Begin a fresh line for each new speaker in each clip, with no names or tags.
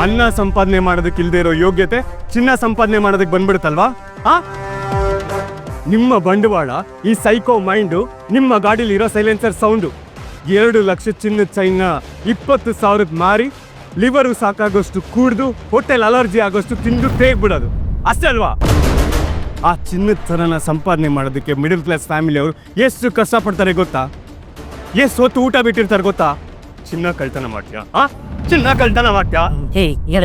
ಅನ್ನ ಸಂಪಾದನೆ ಮಾಡೋದಕ್ಕೆ ಇಲ್ಲದೆ ಇರೋ ಯೋಗ್ಯತೆ ಚಿನ್ನ ಸಂಪಾದನೆ ಮಾಡೋದಕ್ಕೆ ಬಂದ್ಬಿಡುತ್ತಲ್ವಾ? ಆ? ನಿಮ್ಮ ಬಂಡವಾಳ, ಈ ಸೈಕೋ ಮೈಂಡು, ನಿಮ್ಮ ಗಾಡೀಲಿ ಇರೋ ಸೈಲೆನ್ಸರ್ ಸೌಂಡು. ಎರಡು ಲಕ್ಷ ಚಿನ್ನದ ಚೈನ ಇಪ್ಪತ್ತು ಸಾವಿರದ ಮಾರಿ, ಲಿವರು ಸಾಕಾಗೋಷ್ಟು ಕೂಡ್ದು, ಹೋಟೆಲ್ ಅಲರ್ಜಿ ಆಗೋಷ್ಟು ತಿಂದು ತೇಗ್ಬಿಡೋದು. ಅಷ್ಟೇ ಅಲ್ವಾ? ಆ ಚಿನ್ನದ ಥರನ ಸಂಪಾದನೆ ಮಾಡೋದಕ್ಕೆ ಮಿಡಲ್ ಕ್ಲಾಸ್ ಫ್ಯಾಮಿಲಿಯವರು ಎಷ್ಟು ಕಷ್ಟಪಡ್ತಾರೆ ಗೊತ್ತಾ? ಎಷ್ಟು ಹೊತ್ತು ಊಟ ಬಿಟ್ಟಿರ್ತಾರೆ ಗೊತ್ತಾ? ಚಿನ್ನ ಕಳ್ತನ ಮಾಡ್ತೀಯಾ? ಆ? ಚಿನ್ನ ಕಳ್ತನ ಮಾಡ್ತೀಯಾ?
ಏಯ್ ಯಾರ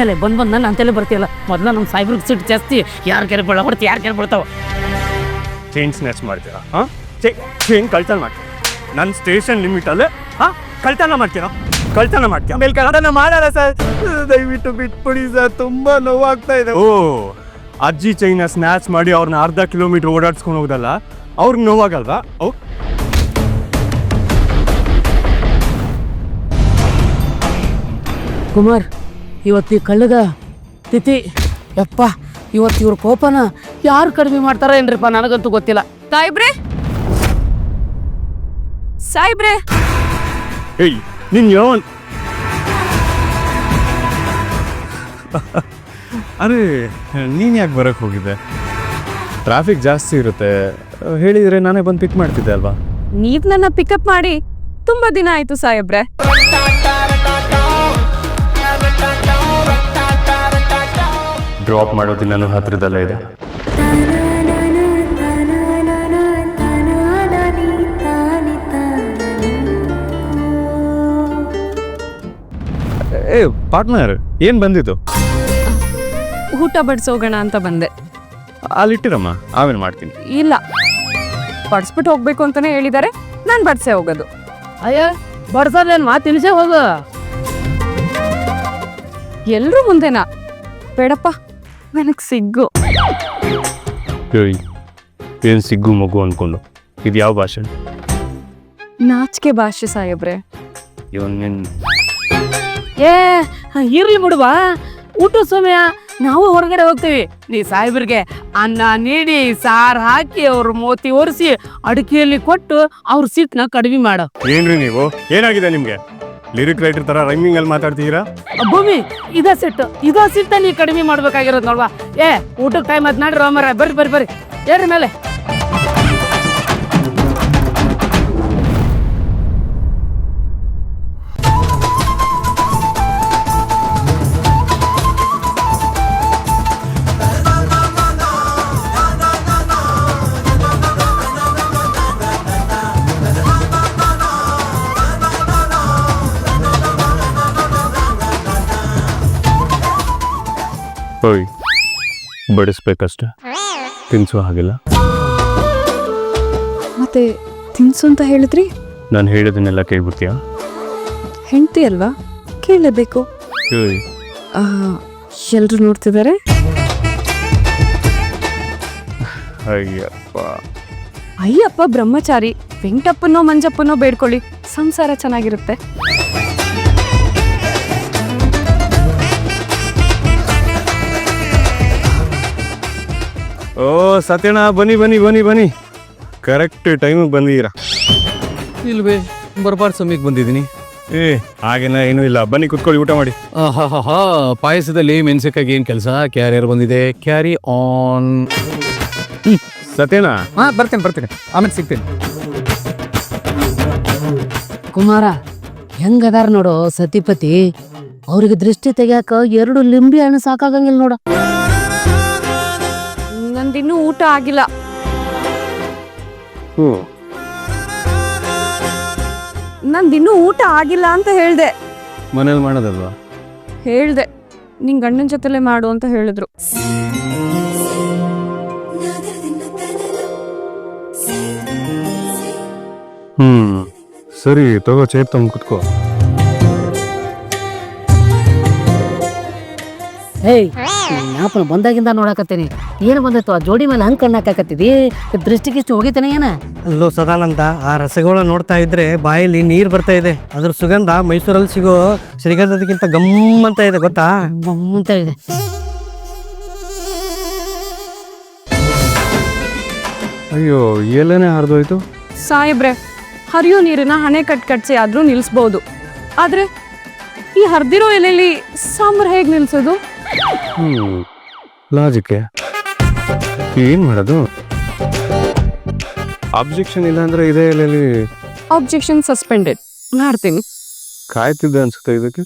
ಮೇಲೆ ಬಂದ್ ಬಂದ್ ನನ್ನ ಅಂತಲೇ ಬರ್ತೀಯಲ್ಲ. ಮೊದ್ಲ ನಮ್ಮ ಸಾಯ್ಬ್ರಿಗೆ ಸಿಟ್ಟು ಜಾಸ್ತಿ. ಯಾರು ಕೆರೆ ಬೀಳ ಹೊಡ್ತಿ ಯಾರು ಕೆರೆ ಬೀಳ್ತಾವ?
ಚೈನ್ ಸ್ನ್ಯಾಚ್ ಮಾಡ್ತೀರಾ ಹಾ ಚೇ ಚೈನ್ ಕಳ್ತನ ಮಾಡ್ತೀರಾ ನನ್ನ ಸ್ಟೇಷನ್ ಲಿಮಿಟಲ್ಲೇ ಹಾ ಕಳ್ತನ ಮಾಡ್ತೀರಾ ಕಳ್ತನ ಮಾಡ್ತೀಯ? ಮೇಲೆ ಕಳ್ತನ ಮಾಡಲ್ಲ ಸರ್. ದಯವಿಟ್ಟು ಬಿಟ್ಬಿಡಿ ಸರ್. ತುಂಬಾ ನೋವಾಗ್ತಾ ಇದೆ. ಓ ಅಜ್ಜಿ ಚೈನ ಸ್ನ್ಯಾಚ್ ಮಾಡಿ ಅವ್ರನ್ನ ಅರ್ಧ ಕಿಲೋಮೀಟರ್ ಓಡಾಡ್ಸ್ಕೊಂಡು ಹೋಗೋದಲ್ಲ? ಅವ್ರಿಗೆ ನೋವಾಗಲ್ವಾ? ಓ
ಕುಮಾರ್ ಇವತ್ತು ಈ ಕಳ್ಳಗ ತಿಥಿ. ಯಪ್ಪ ಇವತ್ತು ಇವ್ರ ಕೋಪನ ಯಾರು ಕಡಿಮೆ ಮಾಡ್ತಾರ ಏನ್ರಿಪ್ಪ ನನಗಂತೂ ಗೊತ್ತಿಲ್ಲ.
ಸಾಯಿಬ್ರೆ ಸಾಯಿಬ್ರೆ
ಏಯ್ ನಿನ್ ಯಾವನ್.
ಅರೆ ನೀನ್ ಯಾಕೆ ಬರೋಕ್ಕೆ ಹೋಗಿದ್ದೆ? ಟ್ರಾಫಿಕ್ ಜಾಸ್ತಿ ಇರುತ್ತೆ. ಹೇಳಿದರೆ ನಾನೇ ಬಂದು ಪಿಕ್ ಮಾಡ್ತಿದ್ದೆ ಅಲ್ವಾ?
ನೀವ್ ನನ್ನ ಪಿಕಪ್ ಮಾಡಿ ತುಂಬಾ ದಿನ ಆಯ್ತು ಸಾಹೇಬ್ರೆ.
ಡ್ರಾಪ್ ಮಾಡೋ ದಿನನೂ ಹತ್ರದಲ್ಲೇ ಇದೆ. ಏ ಪಾರ್ಟ್ನರ್ ಏನು ಬಂದಿದ್ದು?
ಊಟ ಬಡಿಸೋಗೋಣ ಅಂತ ಬಂದೆ.
ಅಲ್ಲಿಟ್ಟಿರಮ್ಮ ಆಮೇಲೆ ಮಾಡ್ತೀನಿ.
ಇಲ್ಲ. ಬಡಿಸ್ಬಿಟ್ಟು ಹೋಗ್ಬೇಕು ಅಂತಾನೆ ಹೇಳಿದ್ದಾರೆ ನಾನು ಬಡಿಸೇ ಹೋಗೋದು.
ಅಯ್ಯ ಬಡ್ಸೋದೇನು ಮಾತು ತಿಳಿಸೇ ಹೋಗು.
ಎಲ್ಲರೂ ಮುಂದೆನಾ? ಬೇಡಪ್ಪ. ನನಗ್ ಸಿಗ್ಗು.
ಹೇಳಿ ಏನು ಸಿಗ್ಗು ಮಗು ಅಂದ್ಕೊಂಡು ಇದು ಯಾವ ಭಾಷೆ?
ನಾಚಿಕೆ ಭಾಷೆ ಸಾಹೇಬ್ರೆ.
ಇವನ್
ಏ ಇರ್ಲಿ ಬಿಡುವಾ ಊಟ ಸಮಯ ನಾವು ಹೊರಗಡೆ ಹೋಗ್ತೀವಿ. ನೀ ಸಾಹೇಬ್ರಿಗೆ ಅನ್ನ ನೀಡಿ ಸಾರು ಹಾಕಿ ಅವ್ರ ಮೋತಿ ಒರೆಸಿ ಅಡಿಕೆಯಲ್ಲಿ ಕೊಟ್ಟು ಅವ್ರ ಸೀಟ್ನ ಕಡಿಮೆ ಮಾಡು.
ಏನ್ರಿ ನೀವು? ಏನಾಗಿದೆ ನಿಮ್ಗೆ? ಲಿರಿಕ್ ರೈಟರ್ ತರ ರೈಮಿಂಗ್ ಅಲ್ಲಿ ಮಾತಾಡ್ತೀರಾ
ಭೂಮಿ, ಇದ ಸೆಟ್ ಇದ ಸಿಟ್ಟಲ್ಲಿ ಕಡಿಮೆ ಮಾಡ್ಬೇಕಾಗಿರೋದು ನೋಡ್ವಾ. ಏ ಊಟಕ್ಕೆ ಟೈಮ್ ಅದ್ ನಾಡ್ರಿ ಮರ ಬರ್ರಿ ಬರ್ರಿ ಬರ್ರಿ. ಏನ್ರಿ ಮೇಲೆ.
ಹೋಯ್ ಬಡಿಸ್ಬೇಕಷ್ಟೆ. ತಿನ್ಸೋ ಹಾಗಿಲ್ಲ.
ಮತ್ತೆ ತಿನ್ಸು ಅಂತ ಹೇಳಿದ್ರಿ?
ನಾನು ಹೇಳಿದನ್ನೆಲ್ಲ ಕೇಳ್ಬಿಡ್ತೀಯಾ?
ಹೆಂಡತಿ ಅಲ್ವಾ? ಕೇಳಲೇಬೇಕು.
ಏಯ್
ಎಲ್ರು ನೋಡ್ತಿದ್ದಾರೆ
ಅಯ್ಯಪ್ಪ.
ಅಯ್ಯಪ್ಪ ಬ್ರಹ್ಮಚಾರಿ. ವೆಂಕಟಪ್ಪನೋ ಮಂಜಪ್ಪನೋ ಬೇಡ್ಕೊಳ್ಳಿ. ಸಂಸಾರ ಚೆನ್ನಾಗಿರುತ್ತೆ.
ಓ ಸತ್ಯಣ ಬನ್ನಿ ಬನ್ನಿ ಬನ್ನಿ ಬನ್ನಿ. ಕರೆಕ್ಟ್ ಟೈಮಿಗೆ ಬಂದಿದ್ದೀರಾ?
ಇಲ್ವೇ ಬರಬಾರ್ದು ಸಮಯಕ್ಕೆ ಬಂದಿದ್ದೀನಿ.
ಏ ಹಾಗೇನ ಏನೂ ಇಲ್ಲ. ಬನ್ನಿ ಕುತ್ಕೊಳ್ಳಿ ಊಟ ಮಾಡಿ.
ಆಹಾಹಾಹಾ, ಪಾಯಸದಲ್ಲಿ ಮೆಣಸಿಕಾಗಿ ಏನು ಕೆಲಸ? ಕ್ಯಾರಿಯರ್ ಬಂದಿದೆ. Carry on
Satyanna.
ಹಾ ಬರ್ತೇನೆ ಬರ್ತೇನೆ. ಆಮೇಲೆ ಸಿಗ್ತೇನೆ.
ಕುಮಾರ ಹೆಂಗದಾರ ನೋಡು ಸತಿಪತಿ? ಅವ್ರಿಗೆ ದೃಷ್ಟಿ ತೆಗಿಯಾಕ ಎರಡು ಲಿಂಬಿ ಹಣ್ಣು ಸಾಕಾಗಂಗಿಲ್ಲ ನೋಡ.
ನಂದಿನ್ನೂ ಊಟ ಆಗಿಲ್ಲ.
ಹ್ಞೂ.
ಇನ್ನೂ ಊಟ ಆಗಿಲ್ಲ ಅಂತ ಹೇಳ್ದೆ.
ಮನೇಲಿ ಮಾಡೋದಲ್ವಾ?
ಹೇಳ್ದೆ. ನಿನ್ ಗಂಡನ ಜೊತೆಲೆ ಮಾಡು ಅಂತ ಹೇಳಿದ್ರು.
ಹ್ಮ್ ಸರಿ ತಗೋ ಚೇರ್ ತಗೊಂಡು ಕುತ್ಕೋ.
ಏಯ್ ಜ್ಞಾಪನ ಬಂದಾಗಿಂದ ನೋಡಕತ್ತೀನಿ. ಏನು ಬಂದಿತ್ತು ಆ ಜೋಡಿ ಮೇಲೆ ಹಂಗೆ ಕಣ್ಣಾಕತ್ತಿದಿ ದೃಷ್ಟಿಗಿಷ್ಟು ಹೋಗಿತೇನೆ ಏನ?
ಅಲ್ಲೋ ಸದಾನಂದ ಆ ರಸಗೋಳ ನೋಡ್ತಾ ಇದ್ರೆ ಬಾಯಲ್ಲಿ ನೀರು ಬರ್ತಾ ಇದೆ. ಅದ್ರ ಸುಗಂಧ ಮೈಸೂರಲ್ಲಿ ಸಿಗೋ ಶ್ರೀಗಂಧದಕ್ಕಿಂತ ಗಮ್ ಅಂತ ಇದೆ ಗೊತ್ತಾ?
ಅಂತ ಇದೆ.
ಅಯ್ಯೋ ಎಲ್ಲೇನೆ ಹರಿದೋಯ್ತು?
ಸಾಹೇಬ್ರೆ ಹರಿಯೋ ನೀರನ್ನ ಹಣೆ ಕಟ್ ಕಟ್ಸಿ ಆದ್ರೂ ನಿಲ್ಲಿಸ್ಬೋದು ಆದ್ರೆ ಈ ಹರಿದಿರೋ ಎಲೆಯಲ್ಲಿ ಸಾಂಬಾರ್ ಹೇಗೆ ನಿಲ್ಸೋದು?
ಹ್ಞೂ ಲಾಜಿಕ್ಕೆ ಏನು ಮಾಡೋದು? ಅಬ್ಜೆಕ್ಷನ್ ಇಲ್ಲ ಅಂದ್ರೆ ಇದೇ ಎಲೆಯಲ್ಲಿ
ಆಬ್ಜೆಕ್ಷನ್ ಸಸ್ಪೆಂಡೆಡ್ ಮಾಡ್ತೀನಿ
ಕಾಯ್ತಿದ್ದೆ ಅನ್ಸುತ್ತೆ ಇದಕ್ಕೆ.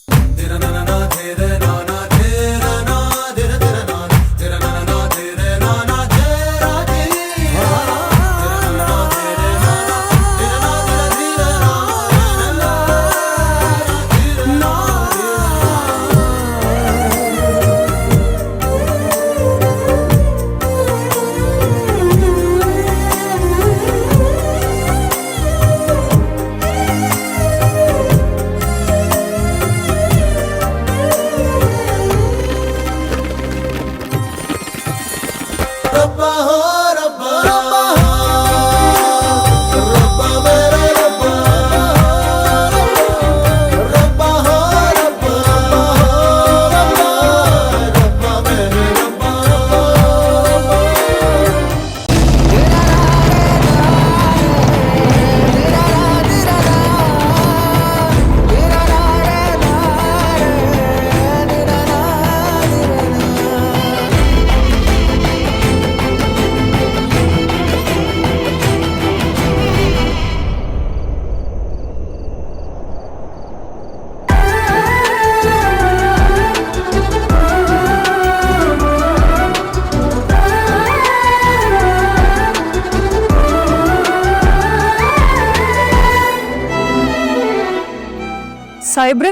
ಸಾಹೇಬ್ರೆ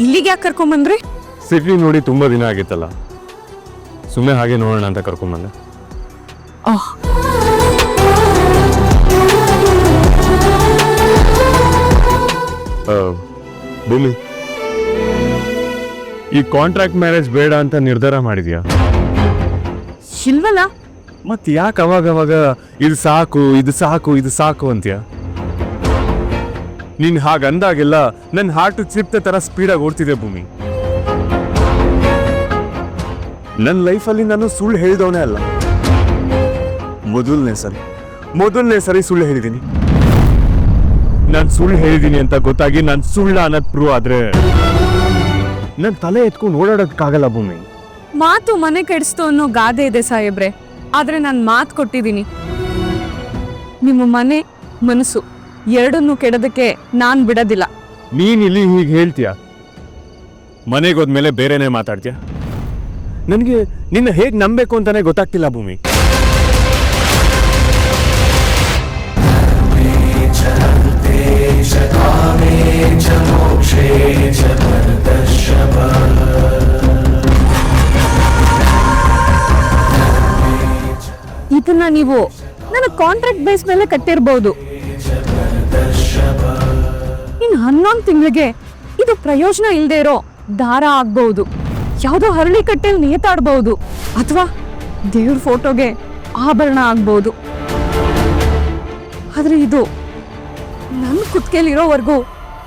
ಇಲ್ಲಿಗೆ ಯಾಕೆ ಕರ್ಕೊಂಬಂದ್ರಿ?
ಸಿಟಿ ನೋಡಿ ತುಂಬ ದಿನ ಆಗಿತ್ತಲ್ಲ. ಸುಮ್ಮನೆ ಹಾಗೆ ನೋಡೋಣ ಅಂತ ಕರ್ಕೊಂಬಂದೆ.
ಆಹ್.
ಆ, ಭೂಮಿ ಈ ಕಾಂಟ್ರಾಕ್ಟ್ ಮ್ಯಾರೇಜ್ ಬೇಡ ಅಂತ ನಿರ್ಧಾರ ಮಾಡಿದ್ಯಾ?
ಇಲ್ವಲ್ಲ?
ಮತ್ತೆ ಯಾಕೆ ಅವಾಗ ಅವಾಗ ಇದು ಸಾಕು ಇದು ಸಾಕು ಇದು ಸಾಕು ಅಂತ್ಯ? ನೀನ್ ಹಾಗಂದಾಗೆಲ್ಲ ನನ್ನ ಹಾರ್ಟ್ ಚಿಪ್ತ ತರ ಸ್ಪೀಡಾಗಿ ಓಡ್ತಿದೆ ಭೂಮಿ. ನನ್ನ ಲೈಫಲ್ಲಿ ನಾನು ಸುಳ್ಳು ಹೇಳಿದವನೇ ಅಲ್ಲ. ಮೊದಲನೇ ಸರಿ ಮೊದಲನೇ ಸರಿ ಸುಳ್ಳು ಹೇಳಿದ್ದೀನಿ ನಾನು ಸುಳ್ಳು ಹೇಳಿದ್ದೀನಿ ಅಂತ ಗೊತ್ತಾಗಿ ನಾನು ಸುಳ್ಳ ಅನ್ನೋದು ಪ್ರೂವ್ ಆದ್ರೆ ನನ್ನ ತಲೆ ಎತ್ಕೊಂಡು ಓಡಾಡೋದಕ್ಕಾಗಲ್ಲ ಭೂಮಿ.
ಮಾತು ಮನೆ ಕೆಡಿಸ್ತು ಅನ್ನೋ ಗಾದೆ ಇದೆ ಸಾಹೇಬ್ರೆ. ಆದ್ರೆ ನಾನು ಮಾತು ಕೊಟ್ಟಿದ್ದೀನಿ ನಿಮ್ಮ ಮನೆ, ಮನಸ್ಸು. ಎರಡನ್ನೂ ಕೆಡೋದಕ್ಕೆ ನಾನು ಬಿಡೋದಿಲ್ಲ.
ನೀನ್ ಇಲ್ಲಿ ಹೀಗೆ ಹೇಳ್ತೀಯ? ಮನೆಗೆ ಹೋದ್ಮೇಲೆ ಬೇರೆನೆ ಮಾತಾಡ್ತೀಯ? ನನಗೆ ನಿನ್ನ ಹೇಗೆ ನಂಬಬೇಕು ಅಂತಾನೆ ಗೊತ್ತಾಗ್ತಿಲ್ಲ ಭೂಮಿ.
ಇದನ್ನ ನೀವು ನನ್ನ ಕಾಂಟ್ರಾಕ್ಟ್ ಬೇಸ್ ಮೇಲೆ ಕಟ್ಟಿರ್ಬೋದು. ಹನ್ನೊಂದು ತಿಂಗಳಿಗೆ ಇದು ಪ್ರಯೋಜನ ಇಲ್ಲದೆ ಇರೋ ದಾರ ಆಗ್ಬಹುದು. ಯಾವುದೋ ಹರಳಿ ಕಟ್ಟೆಲ್ ನೇತಾಡ್ಬಹುದು. ಅಥವಾ ದೇವ್ರ ಫೋಟೋಗೆ ಆಭರಣ ಆಗ್ಬಹುದು. ಆದ್ರೆ ಇದು ನನ್ನ ಕುತ್ಕೆಲಿರೋವರೆಗೂ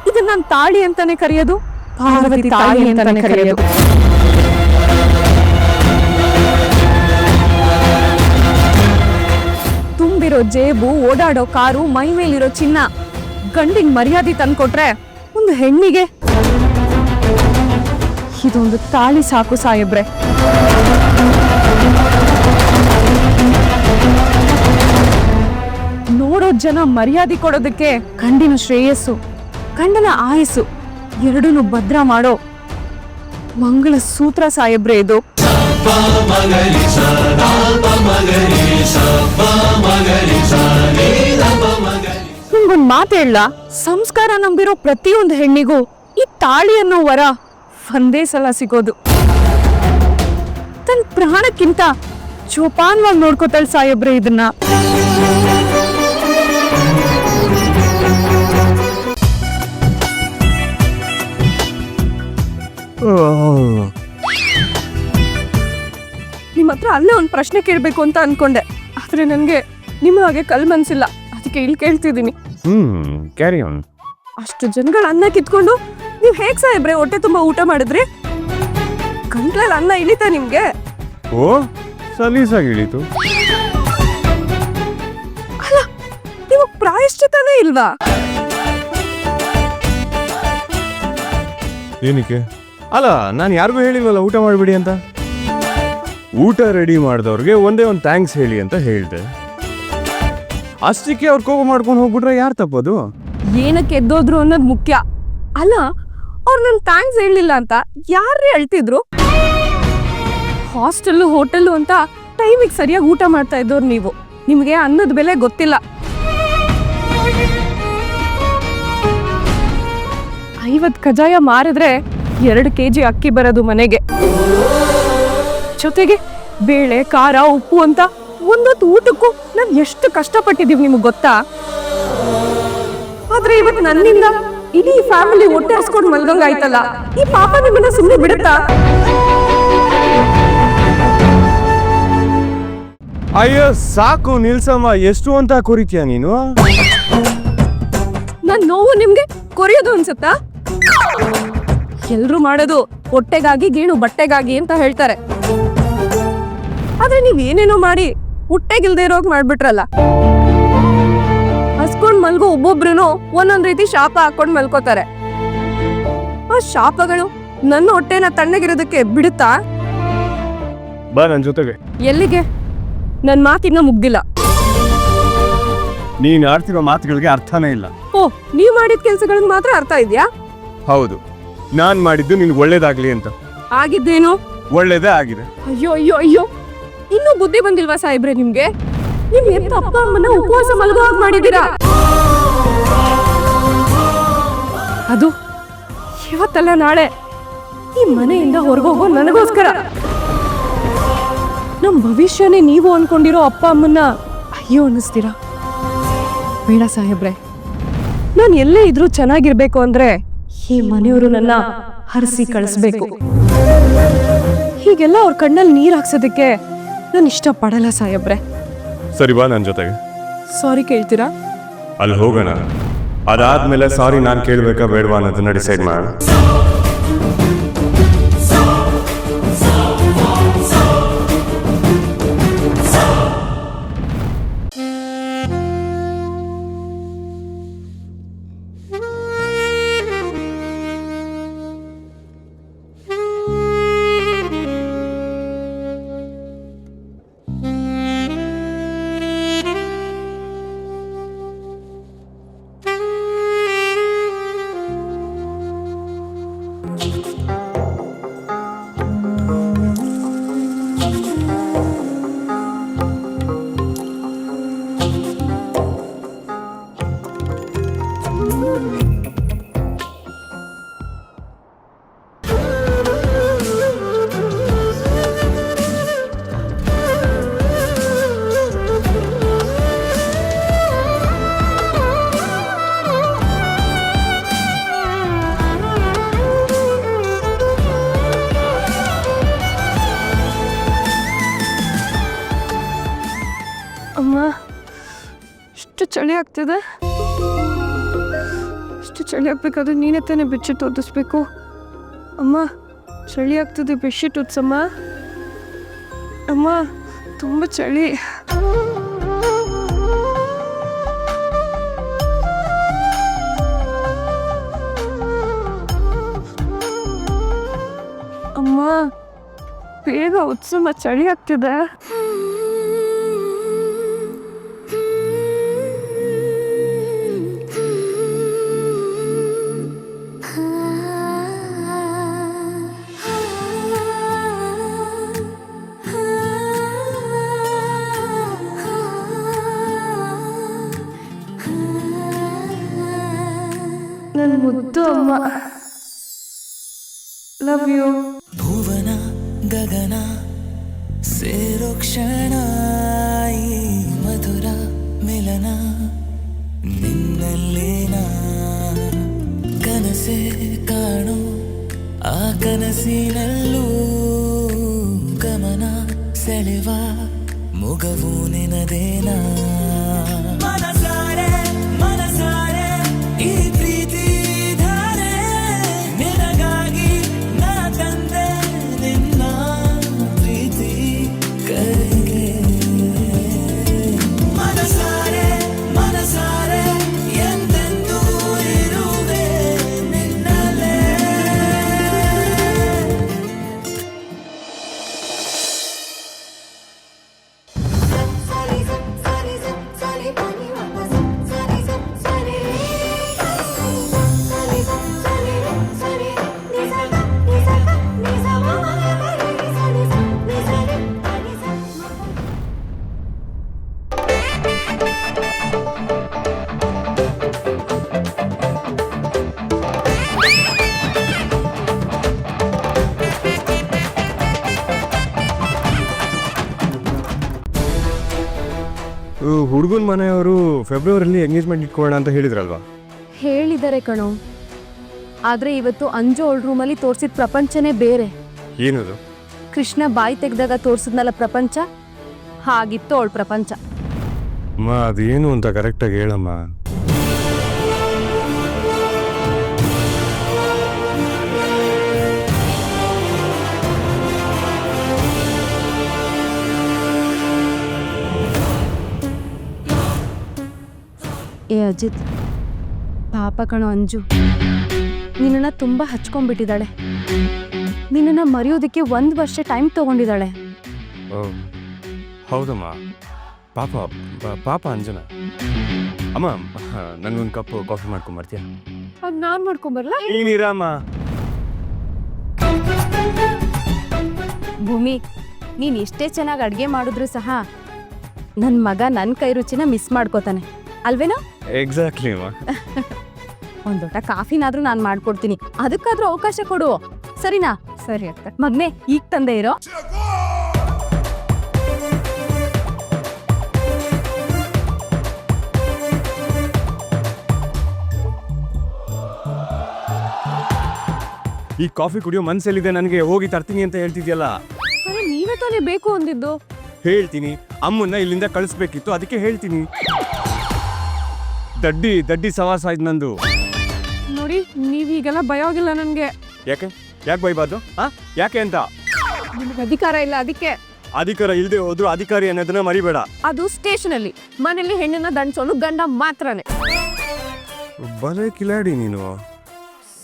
ಇದು ನಾನು ತಾಳಿ ಅಂತಾನೆ ಕರೆಯೋದು? ಪಾರ್ವತಿ ತಾಳಿ ಅಂತಾನೆ ಕರೆಯೋದು. ತುಂಬಿರೋ ಜೇಬು, ಓಡಾಡೋ ಕಾರು ಮೈ ಮೇಲಿರೋ ಚಿನ್ನ ಗಂಡಿಗೆ ಮರ್ಯಾದೆ ತಂದ್ಕೊಟ್ರೆ ಒಂದು ಹೆಣ್ಣಿಗೆ? ಇದೊಂದು ತಾಳಿ ಸಾಕು ಸಾಹೇಬ್ರೆ. ನೋಡೋ ಜನ ಮರ್ಯಾದೆ ಕೊಡೋದಕ್ಕೆ ಗಂಡಿನ ಶ್ರೇಯಸ್ಸು, ಗಂಡನ ಆಯಸ್ಸು ಎರಡನ್ನು ಭದ್ರ ಮಾಡೋ ಮಂಗಳ ಸೂತ್ರ ಸಾಹೇಬ್ರೆ ಇದು. ನಿಮ್ಗೊಂದ್ ಮಾತು ಹೇಳ ಸಂಸ್ಕಾರ ನಂಬಿರೋ ಪ್ರತಿಯೊಂದು ಹೆಣ್ಣಿಗೂ ಈ ತಾಳಿ ಅನ್ನೋ ವರ ಒಂದೇ ಸಲ ಸಿಗೋದು. ತನ್ನ ಪ್ರಾಣಕ್ಕಿಂತ ಜೋಪಾನ್ವಾಗಿ ನೋಡ್ಕೋತಾಳೆ ಸಾಯಬ್ರೆ ಇದನ್ನ ನಿಮ್ಮ ಹತ್ರ ಅಲ್ಲೇ ಒಂದು ಪ್ರಶ್ನೆ ಕೇಳಬೇಕು ಅಂತ ಅನ್ಕೊಂಡೆ. ಆದ್ರೆ ನನಗೆ ನಿಮ್ಮ ಹಾಗೆ ಕಲ್ ಮನ್ಸಿಲ್ಲ. ಅದಕ್ಕೆ ಇಲ್ಲಿ ಕೇಳ್ತಿದ್ದೀನಿ.
ಹ್ಮ್ ಕ್ಯಾರಿ ಆನ್
ಅಷ್ಟು ಜನಗಳ ಅನ್ನ ಕಿತ್ಕೊಂಡು ನೀವು ಹೇಗ್ ಸಾಹೇಬ್ರೆ ಹೊಟ್ಟೆ ತುಂಬಾ ಊಟ ಮಾಡಿದ್ರಿ? ಗಂಟ್ಲಲ್ಲಿ ಅನ್ನ ಇಳಿತಾ ನಿಮ್ಗೆ?
ಓ ಸಲೀಸಾಗಿ ಇಳೀತು.
ಅಲ್ಲ ನೀವು ಪ್ರಾಯಶ್ಚಿತನೇ ಇಲ್ವಾ?
ಏನಕ್ಕೆ? ಅಲ್ಲ ನಾನು ಯಾರಿಗೂ ಹೇಳಿಲ್ವಲ್ಲ ಊಟ ಮಾಡಿಬಿಡಿ ಅಂತ? ಊಟ ರೆಡಿ ಮಾಡಿದವ್ರಿಗೆ ಒಂದೇ ಒಂದು ಥ್ಯಾಂಕ್ಸ್ ಹೇಳಿ ಅಂತ ಹೇಳಿದೆ. ಅಷ್ಟಕ್ಕೆ ಅವ್ರು ಕೋಪ ಮಾಡ್ಕೊಂಡು ಹೋಗ್ಬಿಟ್ರೆ ಯಾರು ತಪ್ಪೋದು
ಏನಕ್ಕೆ ಎದ್ದೋದ್ರು ಅನ್ನೋದು ಮುಖ್ಯ. ಅಲ್ಲ, ಅವ್ರು ನನ್ ಥ್ಯಾಂಕ್ಸ್ ಹೇಳಲಿಲ್ಲ ಅಂತ ಯಾರೇ ಅಳ್ತಿದ್ರು ಹಾಸ್ಟೆಲ್ಲು ಹೋಟೆಲ್ಲು ಅಂತ ಟೈಮಿಗೆ ಸರಿಯಾಗಿ ಊಟ ಮಾಡ್ತಾ ಇದ್ದವ್ರು ನೀವು. ನಿಮಗೆ ಅನ್ನದ ಬೆಲೆ ಗೊತ್ತಿಲ್ಲ. ಐವತ್ ಕಜಾಯ ಮಾರಿದ್ರೆ ಎರಡು ಕೆ ಜಿ ಅಕ್ಕಿ ಬರೋದು ಮನೆಗೆ. ಜೊತೆಗೆ ಬೇಳೆ, ಖಾರ, ಉಪ್ಪು ಅಂತ ಒಂದೊತ್ತು ಊಟಕ್ಕೂ ನಾವ್ ಎಷ್ಟು ಕಷ್ಟಪಟ್ಟಿದೀವಿ ನಿಮ್ಗೆ ಗೊತ್ತಾ? ಆದ್ರೆ ಇವತ್ತು ನನ್ನಿಂದ ಇಡೀ ಫ್ಯಾಮಿಲಿ ಹೊಟ್ಟೆ ಹಸ್ಕೊಂಡು ಮಲ್ಗಂಗ್ ಆಯ್ತಲ್ಲ ಈ ಪಾಪ ನಿಮ್ಮನ್ನ ಸುಮ್ಮನೆ ಬಿಡುತ್ತಾ?
ಅಯ್ಯೋ ಸಾಕು ನಿಲ್ಸಮ್ಮ. ಎಷ್ಟು ಅಂತ ಕುರಿತೀಯ ನೀನು?
ನನ್ ನೋವು ನಿಮ್ಗೆ ಕೊರಿಯೋದು ಅನ್ಸುತ್ತಾ? ಎಲ್ರು ಮಾಡೋದು ಹೊಟ್ಟೆಗಾಗಿ ಗೇಣು ಬಟ್ಟೆಗಾಗಿ ಅಂತ ಹೇಳ್ತಾರೆ. ಆದ್ರೆ ನೀವ್ ಏನೇನೋ ಮಾಡಿ ಹೊಟ್ಟೆಗಿಲ್ದೇ ಇರೋಗ್ ಮಾಡ್ಬಿಟ್ರಲ್ಲ. ಹಸ್ಕೊಂಡ್ ಮಲ್ಗೋ ಒಬ್ಬೊಬ್ರು ಒಂದೊಂದ್ ರೀತಿ ಶಾಪ ಹಾಕೊಂಡ್ ಮಲ್ಕೋತಾರೆ. ಆ ಶಾಪಗಳು ನನ್ನ ಹೊಟ್ಟೆನ ತಣ್ಣಗಿರೋದಕ್ಕೆ ಬಿಡುತ್ತಾ?
ಬಾ ನನ್ನ ಜೊತೆಗೆ.
ಎಲ್ಲಿಗೆ? ನನ್ ಮಾತಿನ್ನ ಮುಗ್ದಿಲ್ಲ.
ನೀನ್ ಆಡ್ತಿರೋ ಮಾತುಗಳಿಗೆ ಅರ್ಥನೇ ಇಲ್ಲ.
ಓ ನೀವ್ ಮಾಡಿದ ಕೆಲ್ಸಗಳಿಗೆ ಮಾತ್ರ ಅರ್ಥ ಇದ್ಯಾ?
ಹೌದು. ನಾನ್ ಮಾಡಿದ್ದು ನಿನ್ ಒಳ್ಳೇದಾಗ್ಲಿ ಅಂತ.
ಆಗಿದ್ದೇನು?
ಒಳ್ಳೇದೇ ಆಗಿದೆ.
ಅಯ್ಯೋ ಅಯ್ಯೋ ಅಯ್ಯೋ. ಇನ್ನೂ ಬುದ್ಧಿ ಬಂದಿಲ್ವಾ ಸಾಹೇಬ್ರೆ ನಿಮ್ಗೆ? ನಿಮ್ ಎಂತ ಅಪ್ಪ ಅಮ್ಮನ ಉಪವಾಸ ಮಲಗೋ ಹಾಗೆ ಮಾಡಿದೀರಾ ಅದು ಇವತ್ತಲ್ಲ ನಾಳೆ. ಈ ಮನೆಯಿಂದ ಹೊರಗೋಗೋ ನನಗೋಸ್ಕರ. ನಮ್ಮ ಭವಿಷ್ಯನೇ ನೀವು ಅನ್ಕೊಂಡಿರೋ ಅಪ್ಪ ಅಮ್ಮನ್ನ ಅಯ್ಯೋ ಅನ್ನಿಸ್ತೀರಾ? ಬೇಡ ಸಾಹೇಬ್ರೆ. ನಾನು ಎಲ್ಲೇ ಇದ್ರೂ ಚೆನ್ನಾಗಿರ್ಬೇಕು ಅಂದ್ರೆ ಈ ಮನೆಯವರು ನನ್ನ ಹರಿಸಿ ಕಳಿಸ್ಬೇಕು. ಹೀಗೆಲ್ಲ ಅವ್ರ ಕಣ್ಣಲ್ಲಿ ನೀರ್ ಹಾಕ್ಸೋದಕ್ಕೆ ನಾನು ಇಷ್ಟಪಡಲ್ಲ ಸಾಹೇಬ್ರೆ
ಸರಿ ಬಾ ನನ್ನ ಜೊತೆಗೆ.
ಸಾರಿ ಕೇಳ್ತೀರಾ?
ಅಲ್ಲಿ ಹೋಗೋಣ. ಅದಾದ್ಮೇಲೆ ಸಾರಿ ನಾನು ಕೇಳ್ಬೇಕಾ ಬೇಡವಾ ಅನ್ನೋದನ್ನ ಡಿಸೈಡ್ ಮಾಡೋಣ
ಚಳಿ ಆಗ್ತಿದೆ ಇಷ್ಟು ಚಳಿ ಆಗ್ಬೇಕಾದ್ರೆ ನೀನೇ ತಾನೇ ಬೆಡ್ಶೀಟ್ ಒದಿಸ್ಬೇಕು ಅಮ್ಮ ಚಳಿ ಆಗ್ತದೆ ಬೆಡ್ಶೀಟ್ ಒದ್ಸಮ್ಮ ಅಮ್ಮ ತುಂಬ ಚಳಿ ಅಮ್ಮ ಬೇಗ ಉತ್ಸಮ ಚಳಿ ಆಗ್ತಿದೆ ಲವ್ ಯು
ಭುವನ ಗಗನ ಸೇರೋ ಕ್ಷಣ ಈ ಮಧುರ ಮಿಲನ ನಿನ್ನಲ್ಲೇನ ಕನಸೆ ಕಾಣು ಆ ಕನಸಿನಲ್ಲೂ ಗಮನ ಸೆಳೆವ ಮುಗವು ನಿನದೇನಾ
ಎಂಗೇಜ್ಮೆಂಟ್ ಇಟ್ಕೊಳ್ಳೋಣ ಅಂತ ಹೇಳಿದ್ರಲ್ವಾ?
ಹೇಳಿದ್ದಾರೆ ಕಣೋ. ಆದ್ರೆ ಇವತ್ತು ಅಂಜು ಅವಳ ರೂಮಲ್ಲಿ ತೋರಿಸಿದ ಪ್ರಪಂಚನೇ ಬೇರೆ.
ಏನದು?
ಕೃಷ್ಣ ಬಾಯಿ ತೆಗೆದಾಗ ತೋರಿಸಿದ್ನಲ್ಲ ಪ್ರಪಂಚ? ಹಾಗಿತ್ತು ಅವಳ ಪ್ರಪಂಚ.
ಅಮ್ಮ ಅದೇನು ಅಂತ ಕರೆಕ್ಟಾಗಿ ಹೇಳಮ್ಮ.
ಏ ಅಜಿತ್ ಪಾಪ ಕಣೋ ಅಂಜು. ನಿನ್ನನ್ನು ತುಂಬ ಹಚ್ಕೊಂಡ್ಬಿಟ್ಟಿದ್ದಾಳೆ. ನಿನ್ನನ್ನು ಮರೆಯೋದಕ್ಕೆ ಒಂದು ವರ್ಷ ಟೈಮ್ ತಗೊಂಡಿದ್ದಾಳೆ.
ಓ, ಹೌದಮ್ಮ. ಪಾಪ ಪಾಪ ಅಂಜನ. ಅಮ್ಮ ನನಗೊಂದು ಕಪ್ ಕಾಫಿ ಮಾಡ್ಕೊಂಬರ್ತೀಯ
ನಾನು ನಾನ್ ಮಾಡ್ಕೊಂಬರ್ಲಾ
ನೀನಿರಮ್ಮ
ಭೂಮಿ ನೀನು ಇಷ್ಟೇ ಚೆನ್ನಾಗಿ ಅಡುಗೆ ಮಾಡಿದ್ರು ಸಹ ನನ್ನ ಮಗ ನನ್ನ ಕೈ ರುಚಿನ ಮಿಸ್ ಮಾಡ್ಕೋತಾನೆ. ಅಲ್ವೇನೋ?
ಎಕ್ಸಾಕ್ಟ್ಲಿ ಅಮ್ಮ
ಒಂದ್ ಲೋಟ ಕಾಫಿನಾದ್ರೂ ನಾನು ಮಾಡ್ಕೊಡ್ತೀನಿ. ಅದಕ್ಕಾದ್ರೂ ಅವಕಾಶ ಕೊಡು. ಸರಿನಾ? ಸರಿ ಅಕ್ಕ ಮಗ್ನೆ ಈಗ ತಂದೆ ಇರೋ?
ಈ ಕಾಫಿ ಕುಡಿಯೋ ಮನ್ಸಲ್ಲಿದೆ ನನಗೆ ಹೋಗಿ ತರ್ತೀನಿ ಅಂತ ಹೇಳ್ತಿದ್ಯಲ್ಲ?
ನೀವೇ ತಾನೇ ಬೇಕು ಅಂದಿದ್ದು.
ಹೇಳ್ತೀನಿ. ಅಮ್ಮನ್ನ ಇಲ್ಲಿಂದ ಕಳಿಸ್ಬೇಕಿತ್ತು ಅದಕ್ಕೆ ಹೇಳ್ತೀನಿ. ದಡ್ಡಿ ದಡ್ಡಿ ಸವಾಸ ಆಯ್ತು ನಂದು.
ನೋಡಿ ನೀವ್ ಈಗೆಲ್ಲ ಭಯ ಆಗಿಲ್ಲ ನನ್ಗೆ.
ಯಾಕೆ? ಯಾಕೆ ಬೈಬಾರ್ದು ಹಾ ಯಾಕೆ ಅಂತ?
ನಿಮ್ಗೆ ಅಧಿಕಾರ ಇಲ್ಲ ಅದಕ್ಕೆ.
ಅಧಿಕಾರ ಇಲ್ಲದೆ ಹೋದ್ರು ಅಧಿಕಾರಿ ಅನ್ನೋದನ್ನ ಮರಿಬೇಡ.
ಅದು ಸ್ಟೇಷನಲ್ಲಿ. ಮನೆಯಲ್ಲಿ ಮನೇಲಿ ಹೆಣ್ಣನ್ನ ದಂಡಿಸೋನು ಗಂಡ ಮಾತ್ರನೇ.
ಬರೇ ಕಿಲಾಡಿ ನೀನು.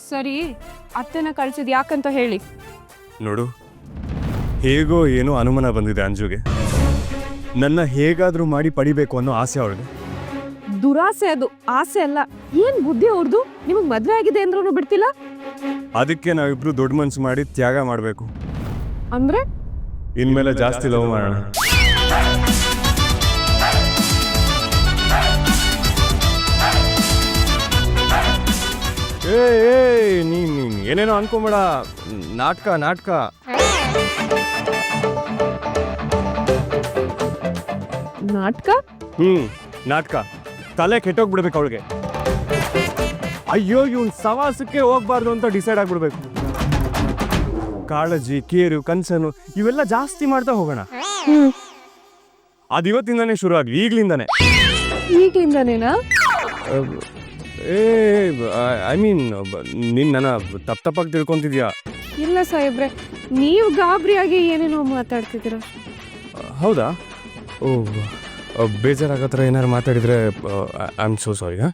ಸರಿ ಅತ್ತೆನ ಕಳ್ಸಿದ್ ಯಾಕಂತ ಹೇಳಿ.
ನೋಡು ಹೇಗೋ ಏನೋ ಅನುಮಾನ ಬಂದಿದೆ ಅಂಜುಗೆ. ನನ್ನ ಹೇಗಾದರೂ ಮಾಡಿ ಪಡಿಬೇಕು ಅನ್ನೋ ಆಸೆ ಅವಳಿಗೆ.
ದುರಾಸೆ ಅದು ಆಸೆ ಅಲ್ಲ. ಏನ್ ಬುದ್ಧಿ ಅವ್ರದ್ದು ನಿಮಗ್ ಮದ್ವೆ ಆಗಿದೆ ಅಂದ್ರೂ ಬಿಡ್ತಿಲ್ಲ?
ಅದಕ್ಕೆ ನಾವಿಬ್ರು ದೊಡ್ಡ ಮನ್ಸು ಮಾಡಿ ತ್ಯಾಗ ಮಾಡಬೇಕು.
ಅಂದ್ರೆ?
ಇನ್ಮೇಲೆ ಜಾಸ್ತಿ ಲವ್ ಮಾಡೋಣ. ಏ ಏ ನೀನ್ ನೀನ್ ಏನೇನೋ ಅನ್ಕೊಂಬೇಡ. ನಾಟಕ ನಾಟಕ.
ನಾಟಕ?
ಹ್ಮ್ ನಾಟಕ. ತಲೆ ಕೆಟ್ಟೋಗ್ಬಿಡ್ಬೇಕು ಅವಳಿಗೆ. ಅಯ್ಯೋ ಇವನ್ ಸವಾಸಕ್ಕೆ ಹೋಗ್ಬಾರ್ದು ಅಂತ ಡಿಸೈಡ್ ಆಗ್ಬಿಡ್ಬೇಕು. ಕಾಳಜಿ ಕೇರು ಕನ್ಸನು ಇವೆಲ್ಲ ಜಾಸ್ತಿ ಮಾಡ್ತಾ ಹೋಗೋಣ. ಅದಿವತ್ತಿಂದಾನೇ ಶುರು ಆಗ್ಲಿ ಈಗ್ಲಿಂದಾನೆ. ಏ ಐ ಮೀನ್ ನೀನ್ ನನ್ನ ತಪ್ಪ ತಪ್ಪಾಗಿ ತಿಳ್ಕೊಂತಿದ್ಯಾ?
ಇಲ್ಲ ಸಾಹೇಬ್ರೆ ನೀವು ಗಾಬರಿಯಾಗಿ ಏನೇನೋ ಮಾತಾಡ್ತಿದ್ದೀರ.
ಹೌದಾ? ಓ ಬೇಜಾರಾಗೋ ಥರ ಏನಾರು ಮಾತಾಡಿದ್ರೆ ಐ ಆಮ್ ಸೋ ಸಾರಿ ಹಾ?